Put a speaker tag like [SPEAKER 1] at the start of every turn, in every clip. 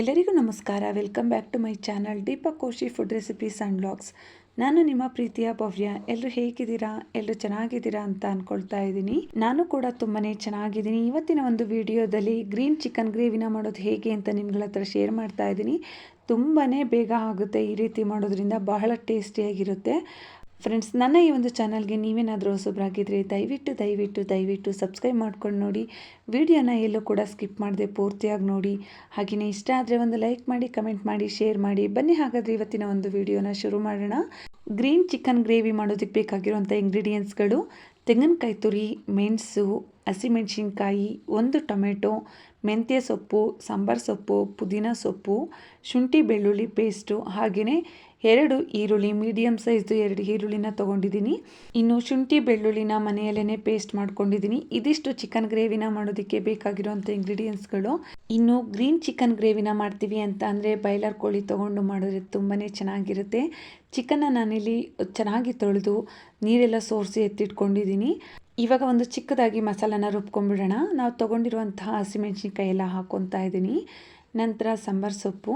[SPEAKER 1] ಎಲ್ಲರಿಗೂ ನಮಸ್ಕಾರ. Welcome back to my channel Deepak Koshi food recipes and blogs ನಾನು ನಿಮ್ಮ ಪ್ರೀತಿಯ ಭವ್ಯ. ಎಲ್ಲರೂ ಹೇಗಿದ್ದೀರಾ? ಎಲ್ಲರೂ ಚೆನ್ನಾಗಿದ್ದೀರಾ ಅಂತ ಅಂದ್ಕೊಳ್ತಾ ಇದ್ದೀನಿ. ನಾನು ಕೂಡ ತುಂಬಾ ಚೆನ್ನಾಗಿದ್ದೀನಿ. ಇವತ್ತಿನ ಒಂದು ವಿಡಿಯೋದಲ್ಲಿ ಗ್ರೀನ್ ಚಿಕನ್ ಗ್ರೇವಿನ ಮಾಡೋದು ಹೇಗೆ ಅಂತ ನಿಮ್ಗಳ ಹತ್ರ ಶೇರ್ ಮಾಡ್ತಾ ಇದ್ದೀನಿ. ತುಂಬಾ ಬೇಗ ಆಗುತ್ತೆ. ಈ ರೀತಿ ಮಾಡೋದ್ರಿಂದ ಬಹಳ ಟೇಸ್ಟಿಯಾಗಿರುತ್ತೆ ಫ್ರೆಂಡ್ಸ್ ನನ್ನ ಈ ಒಂದು ಚಾನಲ್ಗೆ ನೀವೇನಾದರೂ ಹೊಸಬ್ರಾಗಿದ್ದರೆ ದಯವಿಟ್ಟು ದಯವಿಟ್ಟು ದಯವಿಟ್ಟು ಸಬ್ಸ್ಕ್ರೈಬ್ ಮಾಡ್ಕೊಂಡು ನೋಡಿ. ವಿಡಿಯೋನ ಎಲ್ಲೂ ಕೂಡ ಸ್ಕಿಪ್ ಮಾಡದೆ ಪೂರ್ತಿಯಾಗಿ ನೋಡಿ. ಹಾಗೆಯೇ ಇಷ್ಟ ಆದರೆ ಒಂದು ಲೈಕ್ ಮಾಡಿ ಕಮೆಂಟ್ ಮಾಡಿ ಶೇರ್ ಮಾಡಿ. ಬನ್ನಿ ಹಾಗಾದರೆ ಇವತ್ತಿನ ಒಂದು ವಿಡಿಯೋನ ಶುರು ಮಾಡೋಣ. ಗ್ರೀನ್ ಚಿಕನ್ ಗ್ರೇವಿ ಮಾಡೋದಕ್ಕೆ ಬೇಕಾಗಿರುವಂಥ ಇಂಗ್ರೀಡಿಯೆಂಟ್ಸ್ಗಳು ತೆಂಗಿನಕಾಯಿ ತುರಿ, ಮೆಣಸು, ಹಸಿಮೆಣಸಿನ್ಕಾಯಿ, ಒಂದು ಟೊಮೆಟೊ, ಮೆಂತ್ಯ ಸೊಪ್ಪು, ಸಾಂಬಾರು ಸೊಪ್ಪು, ಪುದೀನ ಸೊಪ್ಪು, ಶುಂಠಿ ಬೆಳ್ಳುಳ್ಳಿ ಪೇಸ್ಟು, ಹಾಗೆಯೇ ಎರಡು ಈರುಳ್ಳಿ ಮೀಡಿಯಮ್ ಸೈಜ್ದು ಎರಡು ಈರುಳ್ಳಿನ ತೊಗೊಂಡಿದ್ದೀನಿ. ಇನ್ನು ಶುಂಠಿ ಬೆಳ್ಳುಳ್ಳಿನ ಮನೆಯಲ್ಲೇ ಪೇಸ್ಟ್ ಮಾಡ್ಕೊಂಡಿದ್ದೀನಿ. ಇದಿಷ್ಟು ಚಿಕನ್ ಗ್ರೇವಿನ ಮಾಡೋದಕ್ಕೆ ಬೇಕಾಗಿರುವಂಥ ಇಂಗ್ರೀಡಿಯೆಂಟ್ಸ್ಗಳು ಇನ್ನು ಗ್ರೀನ್ ಚಿಕನ್ ಗ್ರೇವಿನ ಮಾಡ್ತೀವಿ ಅಂತ ಅಂದರೆ ಬಾಯ್ಲರ್ ಕೋಳಿ ತೊಗೊಂಡು ಮಾಡಿದ್ರೆ ತುಂಬಾ ಚೆನ್ನಾಗಿರುತ್ತೆ. ಚಿಕನ್ನ ನಾನಿಲ್ಲಿ ಚೆನ್ನಾಗಿ ತೊಳೆದು ನೀರೆಲ್ಲ ಸೋರಿಸಿ ಎತ್ತಿಟ್ಕೊಂಡಿದ್ದೀನಿ. ಇವಾಗ ಒಂದು ಚಿಕ್ಕದಾಗಿ ಮಸಾಲಾನ ರುಬ್ಕೊಂಡ್ಬಿಡೋಣ. ನಾವು ತೊಗೊಂಡಿರುವಂತಹ ಹಸಿಮೆಣ್ಸಿನ್ಕಾಯಿ ಎಲ್ಲ ಹಾಕ್ಕೊತಾ ಇದ್ದೀನಿ. ನಂತರ ಸಾಂಬಾರು ಸೊಪ್ಪು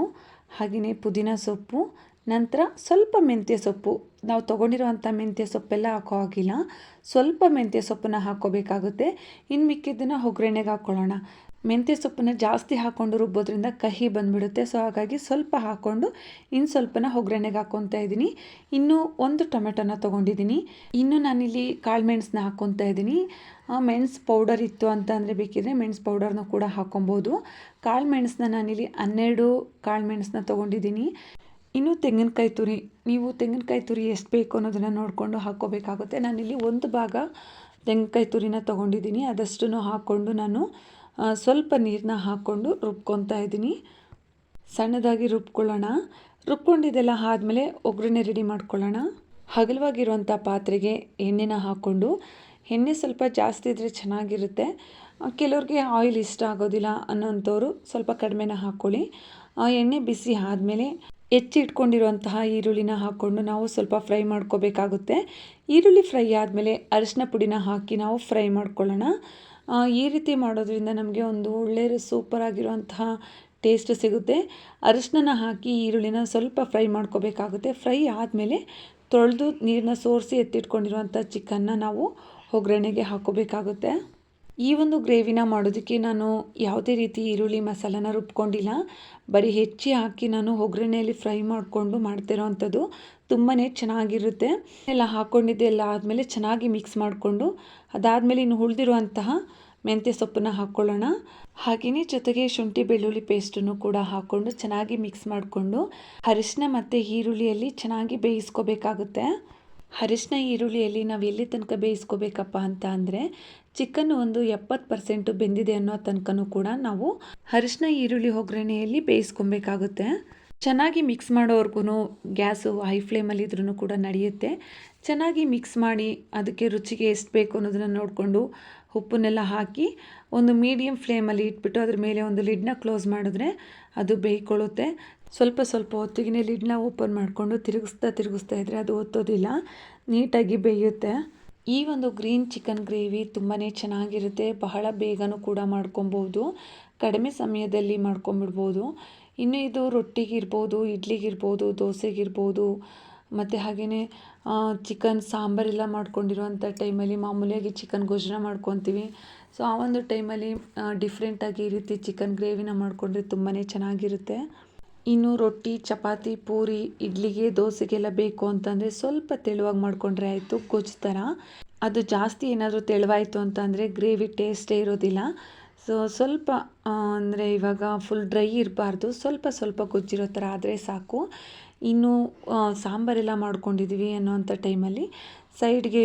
[SPEAKER 1] ಹಾಗೆಯೇ ಪುದೀನ ಸೊಪ್ಪು, ನಂತರ ಸ್ವಲ್ಪ ಮೆಂತ್ಯ ಸೊಪ್ಪು. ನಾವು ತೊಗೊಂಡಿರುವಂಥ ಮೆಂತ್ಯ ಸೊಪ್ಪೆಲ್ಲ ಹಾಕೋ ಹಾಗಿಲ್ಲ. ಸ್ವಲ್ಪ ಮೆಂತ್ಯ ಸೊಪ್ಪನ್ನ ಹಾಕ್ಕೋಬೇಕಾಗುತ್ತೆ ಇನ್ನು ಮಿಕ್ಕಿದ್ದನ್ನು ಒಗ್ಗರಣೆಗೆ ಹಾಕ್ಕೊಳ್ಳೋಣ ಮೆಂತ್ಯ ಸೊಪ್ಪನ್ನ ಜಾಸ್ತಿ ಹಾಕ್ಕೊಂಡು ರುಬ್ಬೋದ್ರಿಂದ ಕಹಿ ಬಂದುಬಿಡುತ್ತೆ. ಸೊ ಹಾಗಾಗಿ ಸ್ವಲ್ಪ ಹಾಕ್ಕೊಂಡು ಇನ್ನು ಸ್ವಲ್ಪನ ಒಗ್ಗರಣೆಗೆ ಹಾಕ್ಕೊತಾ ಇದ್ದೀನಿ. ಇನ್ನೂ ಒಂದು ಟೊಮೆಟೊನ ತೊಗೊಂಡಿದ್ದೀನಿ. ಇನ್ನು ನಾನಿಲ್ಲಿ ಕಾಳು ಮೆಣಸನ್ನ ಇದ್ದೀನಿ. ಮೆಣಸು ಪೌಡರ್ ಇತ್ತು ಅಂತ ಅಂದರೆ ಬೇಕಿದ್ರೆ ಮೆಣ್ಸು ಪೌಡರ್ನ ಕೂಡ ಹಾಕ್ಕೊಬೋದು ಕಾಳು ಮೆಣಸನ್ನ ನಾನಿಲ್ಲಿ ಹನ್ನೆರಡು ಕಾಳು ಮೆಣಸನ್ನ ತೊಗೊಂಡಿದ್ದೀನಿ. ಇನ್ನು ತೆಂಗಿನಕಾಯಿ ತುರಿ, ನೀವು ತೆಂಗಿನಕಾಯಿ ತುರಿ ಎಷ್ಟು ಬೇಕು ಅನ್ನೋದನ್ನು ನೋಡಿಕೊಂಡು ಹಾಕ್ಕೋಬೇಕಾಗುತ್ತೆ ನಾನಿಲ್ಲಿ ಒಂದು ಭಾಗ ತೆಂಗಿನಕಾಯಿ ತುರಿನ ತೊಗೊಂಡಿದ್ದೀನಿ. ಅದಷ್ಟು ಹಾಕ್ಕೊಂಡು ನಾನು ಸ್ವಲ್ಪ ನೀರನ್ನ ಹಾಕ್ಕೊಂಡು ರುಬ್ಕೊತಾ ಇದ್ದೀನಿ. ಸಣ್ಣದಾಗಿ ರುಬ್ಕೊಳ್ಳೋಣ. ರುಬ್ಕೊಂಡಿದ್ದೆಲ್ಲ ಆದಮೇಲೆ ಒಗ್ಗರಣೆ ರೆಡಿ ಮಾಡ್ಕೊಳ್ಳೋಣ. ಹಗಲವಾಗಿರುವಂಥ ಪಾತ್ರೆಗೆ ಎಣ್ಣೆನ ಹಾಕ್ಕೊಂಡು, ಎಣ್ಣೆ ಸ್ವಲ್ಪ ಜಾಸ್ತಿ ಇದ್ದರೆ ಚೆನ್ನಾಗಿರುತ್ತೆ. ಕೆಲವ್ರಿಗೆ ಆಯಿಲ್ ಇಷ್ಟ ಆಗೋದಿಲ್ಲ ಅನ್ನೋಂಥವ್ರು ಸ್ವಲ್ಪ ಕಡಿಮೆನ ಹಾಕ್ಕೊಳ್ಳಿ. ಆ, ಎಣ್ಣೆ ಬಿಸಿ ಆದಮೇಲೆ ಹೆಚ್ಚಿ ಇಟ್ಕೊಂಡಿರುವಂತಹ ಈರುಳ್ಳಿನ ಹಾಕ್ಕೊಂಡು ನಾವು ಸ್ವಲ್ಪ ಫ್ರೈ ಮಾಡ್ಕೋಬೇಕಾಗುತ್ತೆ. ಈರುಳ್ಳಿ ಫ್ರೈ ಆದಮೇಲೆ ಅರಿಶಿನ ಪುಡಿನ ಹಾಕಿ ನಾವು ಫ್ರೈ ಮಾಡ್ಕೊಳ್ಳೋಣ. ಈ ರೀತಿ ಮಾಡೋದ್ರಿಂದ ನಮಗೆ ಒಂದು ಒಳ್ಳೆಯ ಸೂಪರಾಗಿರುವಂತಹ ಟೇಸ್ಟ್ ಸಿಗುತ್ತೆ. ಅರಿಶಿನ ಹಾಕಿ ಈರುಳ್ಳಿನ ಸ್ವಲ್ಪ ಫ್ರೈ ಮಾಡ್ಕೋಬೇಕಾಗುತ್ತೆ. ಫ್ರೈ ಆದಮೇಲೆ ತೊಳೆದು ನೀರನ್ನ ಸೋರಿಸಿ ಎತ್ತಿಟ್ಕೊಂಡಿರುವಂಥ ಚಿಕನ್ನ ನಾವು ಒಗ್ಗರಣೆಗೆ ಹಾಕೋಬೇಕಾಗುತ್ತೆ. ಈ ಒಂದು ಗ್ರೇವಿನ ಮಾಡೋದಕ್ಕೆ ನಾನು ಯಾವುದೇ ರೀತಿ ಈರುಳ್ಳಿ ಮಸಾಲನ ರುಬ್ಕೊಂಡಿಲ್ಲ. ಬರೀ ಹೆಚ್ಚಿ ಹಾಕಿ ನಾನು ಒಗ್ಗರಣೆಯಲ್ಲಿ ಫ್ರೈ ಮಾಡಿಕೊಂಡು ಮಾಡ್ತಿರೋ ಅಂಥದ್ದು ತುಂಬಾ ಚೆನ್ನಾಗಿರುತ್ತೆ. ಎಲ್ಲ ಹಾಕ್ಕೊಂಡಿದ್ದೆಲ್ಲ ಆದಮೇಲೆ ಚೆನ್ನಾಗಿ ಮಿಕ್ಸ್ ಮಾಡಿಕೊಂಡು, ಅದಾದಮೇಲೆ ಇನ್ನು ಉಳಿದಿರುವಂತಹ ಮೆಂತ್ಯ ಸೊಪ್ಪನ್ನ ಹಾಕ್ಕೊಳ್ಳೋಣ ಹಾಗೆಯೇ ಜೊತೆಗೆ ಶುಂಠಿ ಬೆಳ್ಳುಳ್ಳಿ ಪೇಸ್ಟನ್ನು ಕೂಡ ಹಾಕ್ಕೊಂಡು ಚೆನ್ನಾಗಿ ಮಿಕ್ಸ್ ಮಾಡಿಕೊಂಡು ಅರಿಶಿನ ಮತ್ತು ಈರುಳ್ಳಿಯಲ್ಲಿ ಚೆನ್ನಾಗಿ ಬೇಯಿಸ್ಕೋಬೇಕಾಗುತ್ತೆ. ಅರಿಶಿನ ಈರುಳ್ಳಿಯಲ್ಲಿ ನಾವು ಎಲ್ಲಿ ತನಕ ಬೇಯಿಸ್ಕೋಬೇಕಪ್ಪ ಅಂತ ಅಂದರೆ ಚಿಕನ್ ಒಂದು ಎಪ್ಪತ್ತು ಪರ್ಸೆಂಟು ಬೆಂದಿದೆ ಅನ್ನೋ ತನಕನೂ ಕೂಡ ನಾವು ಅರಿಶಿನ ಈರುಳ್ಳಿ ಒಗ್ಗರಣೆಯಲ್ಲಿ ಬೇಯಿಸ್ಕೊಬೇಕಾಗುತ್ತೆ. ಚೆನ್ನಾಗಿ ಮಿಕ್ಸ್ ಮಾಡೋವರೆಗೂ ಗ್ಯಾಸು ಹೈ ಫ್ಲೇಮಲ್ಲಿ ಇದ್ರೂ ಕೂಡ ನಡೆಯುತ್ತೆ. ಚೆನ್ನಾಗಿ ಮಿಕ್ಸ್ ಮಾಡಿ ಅದಕ್ಕೆ ರುಚಿಗೆ ಎಷ್ಟು ಬೇಕು ಅನ್ನೋದನ್ನು ನೋಡಿಕೊಂಡು ಉಪ್ಪನ್ನೆಲ್ಲ ಹಾಕಿ ಒಂದು ಮೀಡಿಯಮ್ ಫ್ಲೇಮಲ್ಲಿ ಇಟ್ಬಿಟ್ಟು ಅದ್ರ ಮೇಲೆ ಒಂದು ಲಿಡ್ನ ಕ್ಲೋಸ್ ಮಾಡಿದ್ರೆ ಅದು ಬೇಯ್ಕೊಳ್ಳುತ್ತೆ. ಸ್ವಲ್ಪ ಸ್ವಲ್ಪ ಹೊತ್ತಿಗೆ ಲಿಡ್ನ ಓಪನ್ ಮಾಡಿಕೊಂಡು ತಿರುಗಿಸ್ತಾ ತಿರುಗಿಸ್ತಾ ಇದ್ದರೆ ಅದು ಒತ್ತೋದಿಲ್ಲ, ನೀಟಾಗಿ ಬೇಯುತ್ತೆ. ಈ ಒಂದು ಗ್ರೀನ್ ಚಿಕನ್ ಗ್ರೇವಿ ತುಂಬಾ ಚೆನ್ನಾಗಿರುತ್ತೆ. ಬಹಳ ಬೇಗನೂ ಕೂಡ ಮಾಡ್ಕೊಬೋದು. ಕಡಿಮೆ ಸಮಯದಲ್ಲಿ ಮಾಡ್ಕೊಂಬಿಡ್ಬೋದು. ಇನ್ನು ಇದು ರೊಟ್ಟಿಗಿರ್ಬೋದು ಇಡ್ಲಿಗಿರ್ಬೋದು ದೋಸೆಗಿರ್ಬೋದು ಮತ್ತು ಹಾಗೆಯೇ ಚಿಕನ್ ಸಾಂಬಾರೆಲ್ಲ ಮಾಡ್ಕೊಂಡಿರುವಂಥ ಟೈಮಲ್ಲಿ ಮಾಮೂಲಿಯಾಗಿ ಚಿಕನ್ ಗೊಜ್ಜನ್ನ ಮಾಡ್ಕೊತೀವಿ. ಸೊ ಆ ಒಂದು ಟೈಮಲ್ಲಿ ಡಿಫ್ರೆಂಟಾಗಿ ಈ ರೀತಿ ಚಿಕನ್ ಗ್ರೇವಿನ ಮಾಡಿಕೊಂಡ್ರೆ ತುಂಬಾ ಚೆನ್ನಾಗಿರುತ್ತೆ. ಇನ್ನು ರೊಟ್ಟಿ, ಚಪಾತಿ, ಪೂರಿ, ಇಡ್ಲಿಗೆ, ದೋಸೆಗೆಲ್ಲ ಬೇಕು ಅಂತಂದರೆ ಸ್ವಲ್ಪ ತೆಳುವಾಗಿ ಮಾಡಿಕೊಂಡ್ರೆ ಆಯಿತು, ಗೊಜ್ಜು ಥರ ಅದು ಜಾಸ್ತಿ ಏನಾದರೂ ತೆಳುವಾಯಿತು ಅಂತಂದರೆ ಗ್ರೇವಿ ಟೇಸ್ಟೇ ಇರೋದಿಲ್ಲ. ಸೊ ಸ್ವಲ್ಪ ಅಂದರೆ ಇವಾಗ ಫುಲ್ ಡ್ರೈ ಇರಬಾರ್ದು. ಸ್ವಲ್ಪ ಸ್ವಲ್ಪ ಗೊಜ್ಜಿರೋ ಥರ ಆದರೆ ಸಾಕು. ಇನ್ನು ಸಾಂಬಾರೆಲ್ಲ ಮಾಡ್ಕೊಂಡಿದ್ದೀವಿ ಅನ್ನೋವಂಥ ಟೈಮಲ್ಲಿ ಸೈಡ್ಗೆ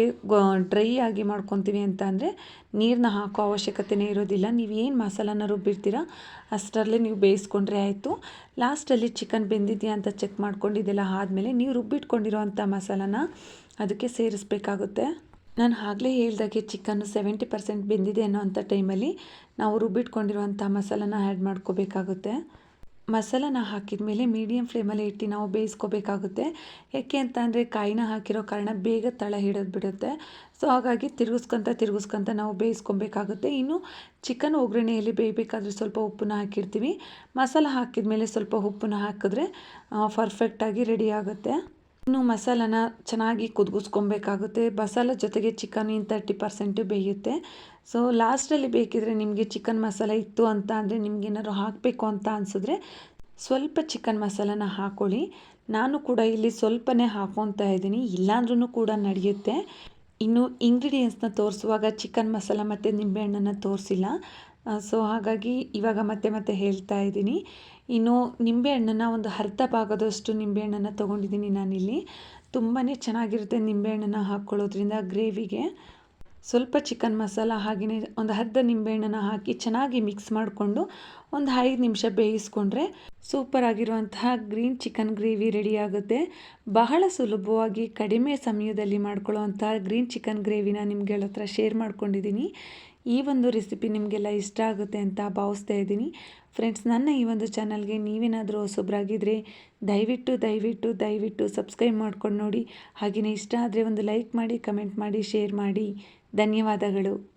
[SPEAKER 1] ಡ್ರೈ ಆಗಿ ಮಾಡ್ಕೊತೀವಿ ಅಂತ ಅಂದರೆ ನೀರನ್ನ ಹಾಕೋ ಅವಶ್ಯಕತೆಯೇ ಇರೋದಿಲ್ಲ. ನೀವು ಏನು ಮಸಾಲಾನ ರುಬ್ಬಿರ್ತೀರ ಅಷ್ಟರಲ್ಲೇ ನೀವು ಬೇಯಿಸ್ಕೊಂಡ್ರೆ ಆಯಿತು. ಲಾಸ್ಟಲ್ಲಿ ಚಿಕನ್ ಬೆಂದಿದೆಯಾ ಅಂತ ಚೆಕ್ ಮಾಡ್ಕೊಂಡಿದ್ದೆಲ್ಲ ಆದಮೇಲೆ ನೀವು ರುಬ್ಬಿಟ್ಕೊಂಡಿರೋವಂಥ ಮಸಾಲಾನ ಅದಕ್ಕೆ ಸೇರಿಸ್ಬೇಕಾಗುತ್ತೆ. ನಾನು ಆಗಲೇ ಹೇಳ್ದಾಗೆ ಚಿಕನ್ನು ಸೆವೆಂಟಿ ಪರ್ಸೆಂಟ್ ಬೆಂದಿದೆ ಅನ್ನೋ ಅಂಥ ಟೈಮಲ್ಲಿ ನಾವು ರುಬ್ಬಿಟ್ಕೊಂಡಿರುವಂಥ ಮಸಾಲನ ಆ್ಯಡ್ ಮಾಡ್ಕೋಬೇಕಾಗುತ್ತೆ. ಮಸಾಲನ ಹಾಕಿದ ಮೇಲೆ ಮೀಡಿಯಮ್ ಫ್ಲೇಮಲ್ಲಿ ಇಟ್ಟು ನಾವು ಬೇಯಿಸ್ಕೋಬೇಕಾಗುತ್ತೆ. ಯಾಕೆ ಅಂತ ಅಂದರೆ ಕಾಯಿನ ಹಾಕಿರೋ ಕಾರಣ ಬೇಗ ತಳ ಹಿಡಿದು ಬಿಡುತ್ತೆ. ಸೊ ಹಾಗಾಗಿ ತಿರುಗಿಸ್ಕೊಂತ ತಿರುಗಿಸ್ಕೊಂತ ನಾವು ಬೇಯಿಸ್ಕೊಬೇಕಾಗುತ್ತೆ. ಇನ್ನು ಚಿಕನ್ ಒಗ್ಗರಣೆಯಲ್ಲಿ ಬೇಯಬೇಕಾದ್ರೆ ಸ್ವಲ್ಪ ಉಪ್ಪನ್ನ ಹಾಕಿರ್ತೀವಿ. ಮಸಾಲ ಹಾಕಿದ ಮೇಲೆ ಸ್ವಲ್ಪ ಉಪ್ಪನ್ನ ಹಾಕಿದ್ರೆ ಪರ್ಫೆಕ್ಟಾಗಿ ರೆಡಿ ಆಗುತ್ತೆ. ಇನ್ನು ಮಸಾಲನ ಚೆನ್ನಾಗಿ ಕುದಿಸ್ಕೊಬೇಕಾಗುತ್ತೆ ಮಸಾಲ ಜೊತೆಗೆ ಚಿಕನ್ ಇನ್ ತರ್ಟಿ ಪರ್ಸೆಂಟು ಬೇಯುತ್ತೆ. ಸೊ ಲಾಸ್ಟಲ್ಲಿ ಬೇಕಿದ್ರೆ ನಿಮಗೆ ಚಿಕನ್ ಮಸಾಲ ಇತ್ತು ಅಂತ ಅಂದರೆ ನಿಮ್ಗೆ ಏನಾದ್ರು ಹಾಕಬೇಕು ಅಂತ ಅನಿಸಿದ್ರೆ ಸ್ವಲ್ಪ ಚಿಕನ್ ಮಸಾಲನ ಹಾಕ್ಕೊಳ್ಳಿ ನಾನು ಕೂಡ ಇಲ್ಲಿ ಸ್ವಲ್ಪನೇ ಹಾಕೊತಾ ಇದ್ದೀನಿ. ಇಲ್ಲಾಂದ್ರೂ ಕೂಡ ನಡೆಯುತ್ತೆ. ಇನ್ನು ಇಂಗ್ರೀಡಿಯೆಂಟ್ಸ್ನ ತೋರಿಸುವಾಗ ಚಿಕನ್ ಮಸಾಲ ಮತ್ತು ನಿಂಬೆಹಣ್ಣನ್ನು ತೋರಿಸಿಲ್ಲ. ಸೊ ಹಾಗಾಗಿ ಇವಾಗ ಮತ್ತೆ ಮತ್ತೆ ಹೇಳ್ತಾ ಇದ್ದೀನಿ. ಇನ್ನು ನಿಂಬೆಹಣ್ಣನ್ನು ಒಂದು ಅರ್ಧ ಭಾಗದಷ್ಟು ನಿಂಬೆಹಣ್ಣನ್ನು ತೊಗೊಂಡಿದ್ದೀನಿ ನಾನಿಲ್ಲಿ. ತುಂಬಾ ಚೆನ್ನಾಗಿರುತ್ತೆ ನಿಂಬೆಹಣ್ಣನ್ನು ಹಾಕ್ಕೊಳ್ಳೋದ್ರಿಂದ ಗ್ರೇವಿಗೆ. ಸ್ವಲ್ಪ ಚಿಕನ್ ಮಸಾಲ ಹಾಗೆಯೇ ಒಂದು ಅರ್ಧ ನಿಂಬೆಹಣ್ಣನ್ನು ಹಾಕಿ ಚೆನ್ನಾಗಿ ಮಿಕ್ಸ್ ಮಾಡಿಕೊಂಡು ಒಂದು ಐದು ನಿಮಿಷ ಬೇಯಿಸ್ಕೊಂಡ್ರೆ ಸೂಪರ್ ಆಗಿರುವಂತಹ ಗ್ರೀನ್ ಚಿಕನ್ ಗ್ರೇವಿ ರೆಡಿ ಆಗುತ್ತೆ. ಬಹಳ ಸುಲಭವಾಗಿ ಕಡಿಮೆ ಸಮಯದಲ್ಲಿ ಮಾಡ್ಕೊಳ್ಳೋವಂಥ ಗ್ರೀನ್ ಚಿಕನ್ ಗ್ರೇವಿನ ನಿಮ್ಗಳ ಹತ್ರ ಶೇರ್ ಮಾಡ್ಕೊಂಡಿದ್ದೀನಿ. ಈ ಒಂದು ರೆಸಿಪಿ ನಿಮಗೆಲ್ಲ ಇಷ್ಟ ಆಗುತ್ತೆ ಅಂತ ಭಾವಿಸ್ತಾ ಇದ್ದೀನಿ. ಫ್ರೆಂಡ್ಸ್ ನನ್ನ ಈ ಒಂದು ಚಾನಲ್ಗೆ ನೀವೇನಾದರೂ ಹೊಸೊಬ್ಬರಾಗಿದ್ದರೆ ದಯವಿಟ್ಟು ದಯವಿಟ್ಟು ದಯವಿಟ್ಟು ಸಬ್ಸ್ಕ್ರೈಬ್ ಮಾಡ್ಕೊಂಡು ನೋಡಿ. ಹಾಗೆಯೇ ಇಷ್ಟ ಆದರೆ ಒಂದು ಲೈಕ್ ಮಾಡಿ ಕಮೆಂಟ್ ಮಾಡಿ ಶೇರ್ ಮಾಡಿ. ಧನ್ಯವಾದಗಳು.